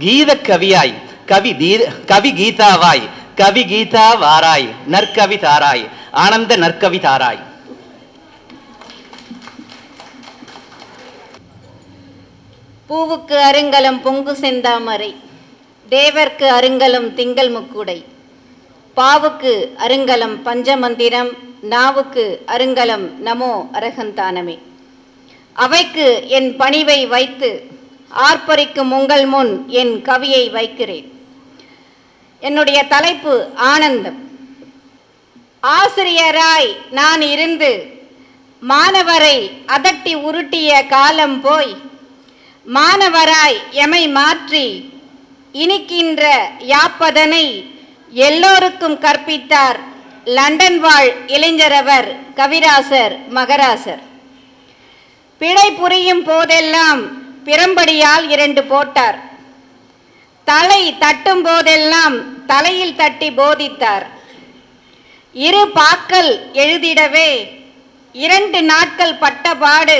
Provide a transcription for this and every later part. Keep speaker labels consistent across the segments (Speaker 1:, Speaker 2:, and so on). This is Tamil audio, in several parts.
Speaker 1: கீத கவியாய் கவி தீர் கவி கீதாவாய் கவி கீதா வாராய் நற்கவி தாராய் ஆனந்த நற்கவி தாராய்.
Speaker 2: பூவுக்கு அருங்கலம் பொங்கு செந்தாமரை தேவர்க்கு அருங்கலம் திங்கள் முக்குடை. பாவுக்கு அருங்கலம் பஞ்சமந்திரம் நாவுக்கு அருங்கலம் நமோ அரகந்தானமே. அவைக்கு என் பணிவை வைத்து ஆர்ப்பரிக்கும் உங்கள் முன் என் கவியை வைக்கிறேன். என்னுடைய தலைப்பு ஆனந்தம். ஆசிரியராய் நான் இருந்து மாணவரை அதட்டி உருட்டிய காலம் போய் மாணவராய் எமை மாற்றி இனிக்கின்ற யாப்பதனை எல்லோருக்கும் கற்பித்தார் லண்டன் வாழ் இளைஞரவர் கவிராசர் மகராசர். பிழை புரியும் போதெல்லாம் பிறம்படியால் இரண்டு போட்டார். தலை தட்டும் போதெல்லாம் தலையில் தட்டி போதித்தார். இரு பாக்கள் எழுதிடவே இரண்டு நாட்கள் பட்டபாடு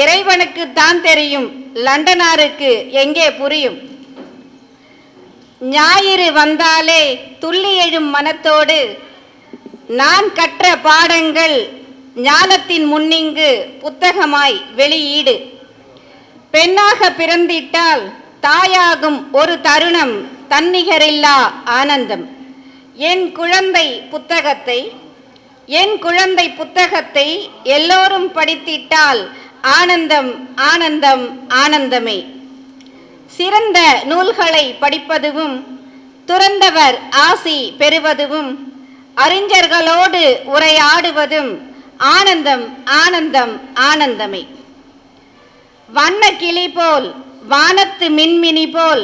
Speaker 2: இறைவனுக்கு தான் தெரியும் லண்டனாருக்கு எங்கே புரியும். ஞாயிறு வந்தாலே துள்ளி எழும் மனத்தோடு நான் கற்ற பாடங்கள் ஞானத்தின் முன்னிங்கு புத்தகமாய் வெளியீடு. பெண்ணாக பிறந்திட்டால் தாயாகும் ஒரு தருணம் தன்னிகரில்லா ஆனந்தம். என் குழந்தை புத்தகத்தை என் குழந்தை புத்தகத்தை எல்லோரும் படித்திட்டால் ஆனந்தம் ஆனந்தம் ஆனந்தமே. சிறந்த நூல்களை படிப்பதுவும் துறந்தவர் ஆசி பெறுவதும் அறிஞர்களோடு உரையாடுவதும் ஆனந்தம் ஆனந்தம் ஆனந்தமே. வண்ண கிளி போல் வானத்து மின்மினி போல்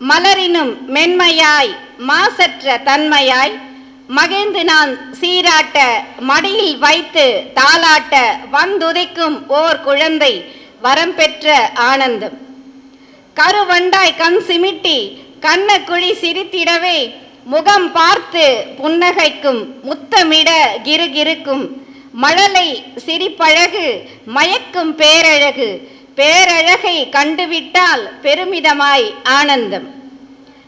Speaker 2: மலரினும் மென்மையாய் மாசற்ற தன்மையாய் மகிழ்ந்து நான் சீராட்ட மடியில் வைத்து தாளாட்ட வந்துதைக்கும் ஓர் குழந்தை வரம் பெற்ற ஆனந்தம். கருவண்டாய் கண் சிமிட்டி கண்ண குழி சிரித்திடவே முகம் பார்த்து புன்னகைக்கும் முத்தமிட கிருகிருக்கும் மழலை சிரிப்பழகு மயக்கும் பேரழகு பேரழகை கண்டுவிட்டால் பெருமிதமாய் ஆனந்தம்.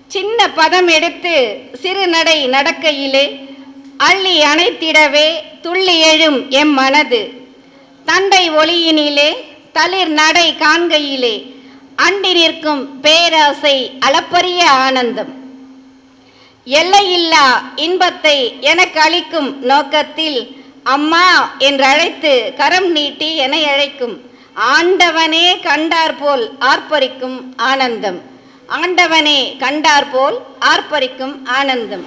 Speaker 2: சின்ன பதம் எடுத்து சிறு நடை நடக்கையிலே அள்ளி அணைத்திடவே துள்ளி எழும் எம் மனது. தண்டை ஒளியினிலே தளிர் நடை காண்கையிலே அண்டி நிற்கும் பேராசை அளப்பரிய ஆனந்தம். எல்லையில்லா இன்பத்தை எனக்கு அளிக்கும் நோக்கத்தில் அம்மா என்று அழைத்து கரம் நீட்டி என அழைக்கும் ஆண்டவனே கண்டார் போல் ஆர்ப்பரிக்கும் ஆனந்தம். ஆண்டவனே கண்டார் போல் ஆர்ப்பரிக்கும் ஆனந்தம்.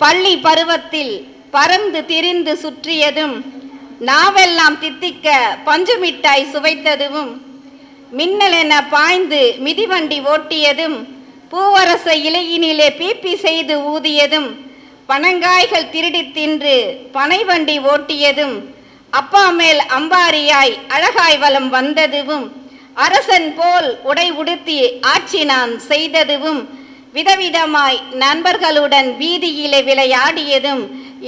Speaker 2: பள்ளி பருவத்தில் பறந்து திரிந்து சுற்றியதும் நாவெல்லாம் தித்திக்க பஞ்சுமிட்டாய் சுவைத்ததும் மின்னலென பாய்ந்து மிதிவண்டி ஓட்டியதும் பூவரச இலையினிலே பீப்பி செய்து ஊதியதும் பனங்காய்கள் திருடித் தின்று பனைவண்டி ஓட்டியதும் அப்பா மேல் அம்பாரியாய் அழகாய் வலம் வந்ததுவும் அரசன் போல் உடை உடுத்தி ஆட்சி நான் செய்ததுவும் விதவிதமாய் நண்பர்களுடன் வீதியிலே விளையாடியதும்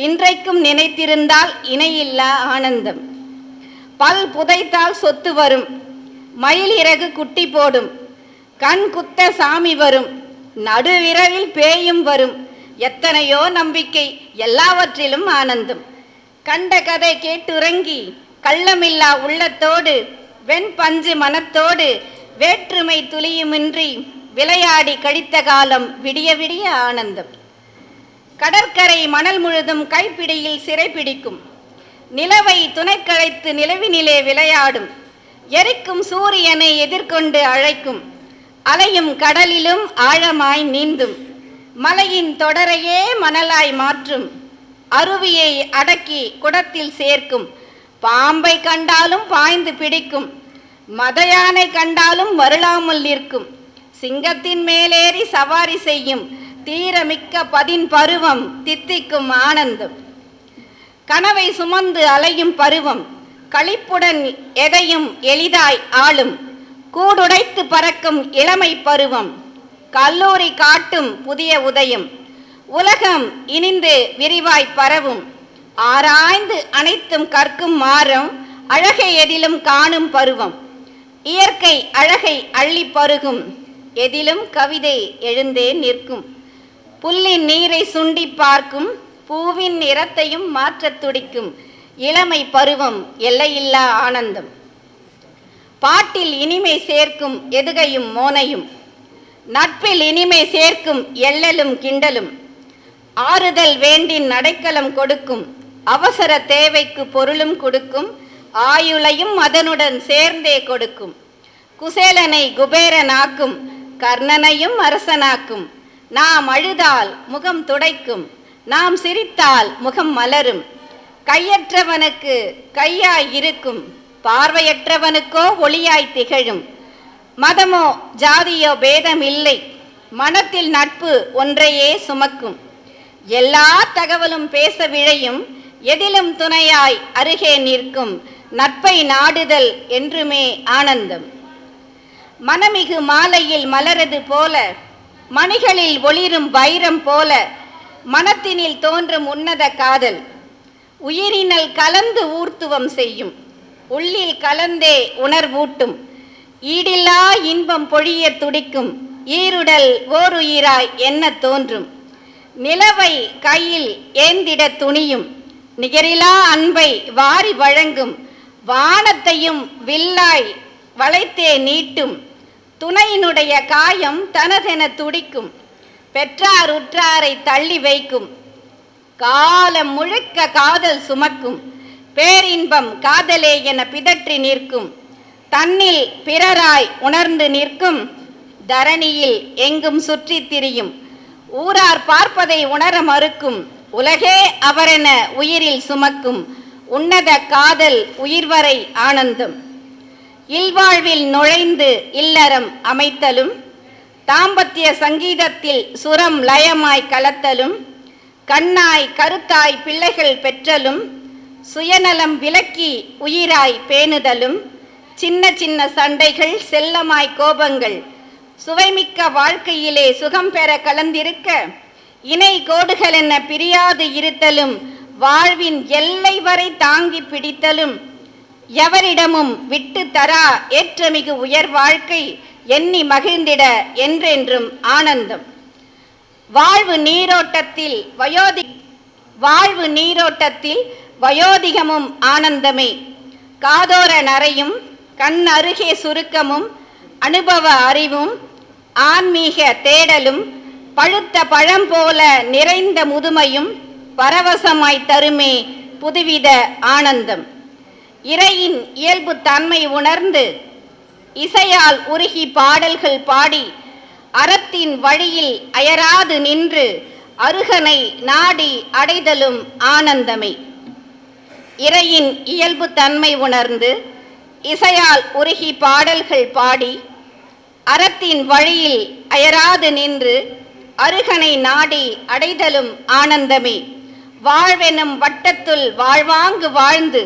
Speaker 2: இன்றைக்கும் நினைத்திருந்தால் இணையில்லா ஆனந்தம். பல் புதைத்தால் சொத்து வரும் மயில் இறகு குட்டி போடும் கண் குத்த சாமி வரும் நடுவிரவில் பேயும் வரும் எத்தனையோ நம்பிக்கை எல்லாவற்றிலும் ஆனந்தம். கண்ட கதை கேட்டுறங்கி கள்ளமில்லா உள்ளத்தோடு வெண் பஞ்சு மனத்தோடு வேற்றுமை துளியுமின்றி விளையாடி கழித்த காலம் விடிய விடிய ஆனந்தம். கடற்கரை மணல் முழுதும் கைப்பிடியில் சிறை பிடிக்கும். நிலவை துணைக்கழைத்து நிலவினிலே விளையாடும். எரிக்கும் சூரியனை எதிர்கொண்டு அழைக்கும். அலையும் கடலிலும் ஆழமாய் நீந்தும். மலையின் தொடரையே மணலாய் மாற்றும். அருவியை அடக்கி குடத்தில் சேர்க்கும். பாம்பை கண்டாலும் பாய்ந்து பிடிக்கும். மதயானை கண்டாலும் மருளாமல் நிற்கும். சிங்கத்தின் மேலேறி சவாரி செய்யும். தீரமிக்க பதின் பருவம் தித்திக்கும் ஆனந்தம். கனவை சுமந்து அலையும் பருவம். களிப்புடன் எதையும் எளிதாய் ஆளும். கூடுடைத்து பறக்கும் இளமை பருவம். கல்லூரி காட்டும் புதிய உதயம். உலகம் இனிந்து விரிவாய் பரவும். ஆராய்ந்து அனைத்தும் கற்கும் மாறும் அழகை எதிலும் காணும் பருவம். இயற்கை அழகை அள்ளி பருகும். எதிலும் கவிதை எழுந்தே நிற்கும். புல்லின் நீரை சுண்டி பார்க்கும். பூவின் நிறத்தையும் மாற்றத் துடிக்கும். இளமை பருவம் எல்லையில்லா ஆனந்தம். பாட்டில் இனிமை சேர்க்கும் எதுகையும் மோனையும். நட்பில் இனிமை சேர்க்கும் எள்ளலும் கிண்டலும். ஆறுதல் வேண்டி நடைக்கலம் கொடுக்கும் அவசர தேவைக்கு பொருளும் கொடுக்கும் ஆயுளையும் அதனுடன் சேர்ந்தே கொடுக்கும். குசேலனை குபேரனாக்கும் கர்ணனையும் அரசனாக்கும். நாம் அழுதால் முகம் துடைக்கும் நாம் சிரித்தால் முகம் மலரும். கையற்றவனுக்கு கையாய் இருக்கும் பார்வையற்றவனுக்கோ ஒளியாய் திகழும். மதமோ ஜாதியோ பேதம் இல்லை மனத்தில் நட்பு ஒன்றையே சுமக்கும். எல்லா தகவலும் பேச விழையும் எதிலும் துணையாய் அருகே நிற்கும் நட்பை நாடுதல் என்றுமே ஆனந்தம். மனமிகு மாலையில் மலரது போல மணிகளில் ஒளிரும் வைரம் போல மனத்தினில் தோன்றும் உன்னத காதல். உயிரினல் கலந்து ஊர்த்துவம் செய்யும் உள்ளில் கலந்தே உணர்வூட்டும். ஈடில்லா இன்பம் பொழிய துடிக்கும் ஈருடல் ஓருயிராய் என்ன தோன்றும்? நிலவை கையில் ஏந்திட துணியும் நிகரிலா அன்பை வாரி வழங்கும் வானத்தையும் வில்லாய் வளைத்தே நீட்டும் துணையினுடைய காயம் தனதென துடிக்கும் பெற்றார் உற்றாரை தள்ளி வைக்கும் காலம் முழுக்க காதல் சுமக்கும் பேரின்பம் காதலே என பிதற்றி நிற்கும் தன்னில் பிறராய் உணர்ந்து நிற்கும் தரணியில் எங்கும் சுற்றித் திரியும் ஊரார் பார்ப்பதை உணர மறுக்கும். உலகே அவரென உயிரில் சுமக்கும். உன்னத காதல் உயிர்வரை ஆனந்தம். இல்வாழ்வில் நுழைந்து இல்லறம் அமைத்தலும் தாம்பத்திய சங்கீதத்தில் சுரம் லயமாய் கலத்தலும் கண்ணாய் கருத்தாய் பிள்ளைகள் பெற்றலும் சுயநலம் விலக்கி உயிராய் பேணுதலும் சின்ன சின்ன சண்டைகள் செல்லமாய் கோபங்கள் சுவைமிக்க வாழ்க்கையிலே சுகம் பெற கலந்திருக்க இணை கோடுகள் என பிரியாது இருத்தலும் வாழ்வின் எல்லை வரை தாங்கி பிடித்தலும் எவரிடமும் விட்டு தரா ஏற்றமிகு உயர் வாழ்க்கை எண்ணி மகிழ்ந்திட என்றென்றும் ஆனந்தம். வாழ்வு நீரோட்டத்தில் வயோதி வாழ்வு நீரோட்டத்தில் வயோதிகமும் ஆனந்தமே. காதோர நரையும் கண் அருகே சுருக்கமும் அனுபவ அறிவும் ஆன்மீக தேடலும் பழுத்த பழம் போல நிறைந்த முதுமையும் பரவசமாய் தருமே புதுவித ஆனந்தம். இறையின் இயல்பு தன்மை உணர்ந்து இசையால் உருகி பாடல்கள் பாடி அறத்தின் வழியில் அயராது நின்று அருகனை நாடி அடைதலும் ஆனந்தமே. இறையின் இயல்பு தன்மை உணர்ந்து இசையால் உருகி பாடல்கள் பாடி அறத்தின் வழியில் அயராது நின்று அருகனை நாடி அடைதலும் ஆனந்தமே. வாழ்வெனும் வட்டத்துள் வாழ்வாங்கு வாழ்ந்து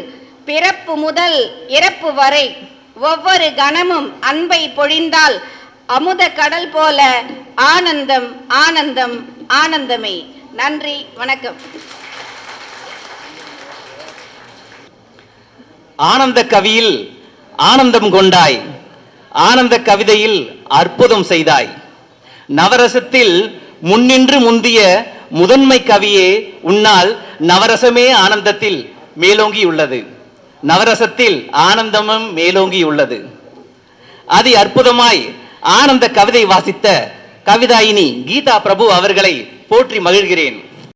Speaker 2: பிறப்பு முதல் இறப்பு வரை ஒவ்வொரு கணமும் அன்பை பொழிந்தால் அமுத கடல் போல ஆனந்தம் ஆனந்தம் ஆனந்தமே. நன்றி வணக்கம்.
Speaker 1: ஆனந்த கவியில் ஆனந்தம் கொண்டாய். ஆனந்த கவிதையில் அற்புதம் செய்தாய். நவரசத்தில் முன்னின்று முந்திய முதன்மை கவியே உன்னால் நவரசமே ஆனந்தத்தில் மேலோங்கியுள்ளது. நவரசத்தில் ஆனந்தமும் மேலோங்கி உள்ளது அதி அற்புதமாய் ஆனந்த கவிதை வாசித்த கவிதாயினி கீதா பிரபு அவர்களை போற்றி மகிழ்கிறேன்.